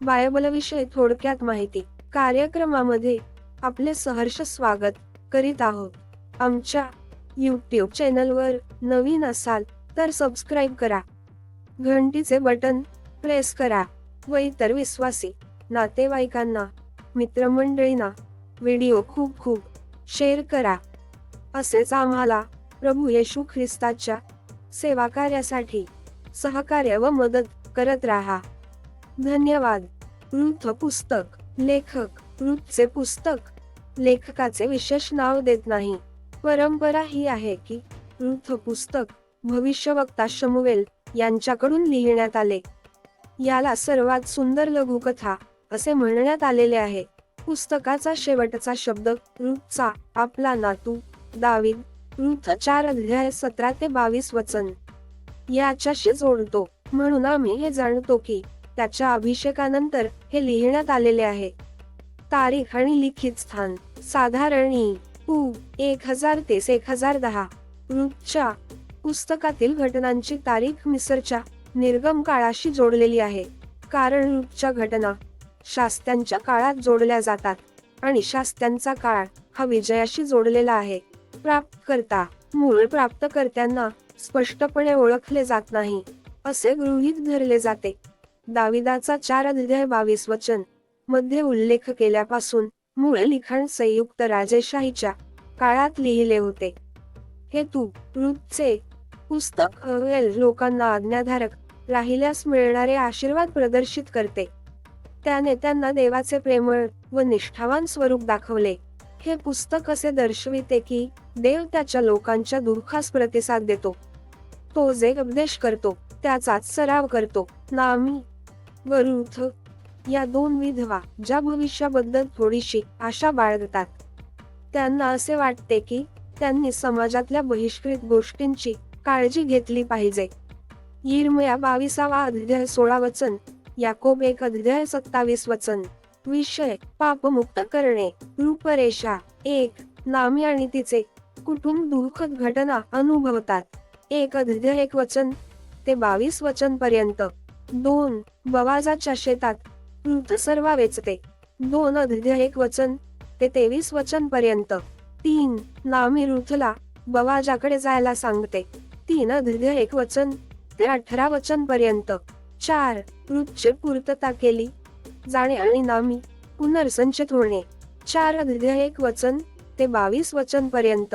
बायबलविषयी थोडक्यात माहिती. कार्यक्रमामध्ये आपले सहर्ष स्वागत करीत आहोत. आमच्या यूट्यूब चॅनलवर नवीन असाल तर सबस्क्राईब करा. घंटीचे बटन प्रेस करा व इतर विश्वासी नातेवाईकांना मित्रमंडळींना व्हिडिओ खूप खूप शेअर करा. असेच आम्हाला प्रभू येशू ख्रिस्ताच्या सेवा कार्यासाठी सहकार्य व मदत करत राहा. धन्यवाद. वृद्ध पुस्तक लेखक. वृद्धचे पुस्तक. लेखकाचे विशेष नाव देत नाही. परंपरा ही आहे की वृद्ध पुस्तक भविष्यवक्ता शमुवेल यांच्याकडून लिहिण्यात आले. याला सर्वात सुंदर लघुकथा असे म्हणण्यात आलेले आहे. पुस्तकाचा शेवटचा शब्द वृद्धचा आपला नातू दावीद वृद्ध चार अध्याय सतरा ते बावीस वचन. याच्याशी जोडतो. म्हणून आम्ही हे जाणतो की त्याच्या अभिषेकानंतर हे लिहिण्यात आलेले आहे. तारीख आणि लिखित स्थान. साधारण इ पू. एक हजार ते एक हजार दहा. रूपच्या पुस्तकातील घटनांची तारीख मिसरच्या निर्गम काळाशी जोडलेली आहे. कारण रूपच्या घटना शास्त्यांच्या काळात जोडल्या जातात आणि शास्त्यांचा काळ हा विजयाशी जोडलेला आहे. प्राप्तकर्ता. मूळ प्राप्तकर्त्यांना स्पष्टपणे ओळखले जात नाही. असे गृहीत धरले जाते. दाविदाचा चार अध्याय बावीस वचन. मध्ये उल्लेख केल्यापासून मूळ लिखाण संयुक्त राजेशाहीच्या काळात लिहिले होते. हे तू वृद्धचे पुस्तक अवेल लोकांना आज्ञाधारक राहिल्यास मिळणारे आशीर्वाद प्रदर्शित करते. त्याने त्यांना देवाचे प्रेमळ व निष्ठावान स्वरूप दाखवले. हे पुस्तक असे दर्शविते की देव त्याच्या लोकांच्या दुःखास प्रतिसाद देतो. तो जे उपदेश करतो त्याचाच सराव करतो. नामी वरुथ या दोन विधवा ज्या भविष्याबद्दल थोडीशी आशा बाळगतात. त्यांना असे वाटते की त्यांनी समाजातल्या बहिष्कृत गोष्टींची काळजी घेतली पाहिजे. ईर्मया बावीसावा अध्याय सोळा वचन याकोब एक अध्याय सत्तावीस वचन. विषय पापमुक्त करणे. रूपरेषा एक. नामी आणि तिचे कुटुंब दुःखद घटना अनुभवतात. एक अध्याय एक वचन ते बावीस वचन पर्यंत दोन बवाजाच्या शेतात. वृद्ध सर्व वेचते. दोन अध्याय एक वचन ते तेवीस वचन पर्यंत. तीन नामी रुथला बवाजाकडे जायला सांगते. तीन अध्याय एक वचन ते अठरा वचन पर्यंत. चार वृद्धचे पूर्तता केली जाणे आणि नामी पुनर्संचित होणे चार अध्याय एक वचन ते बावीस वचन पर्यंत.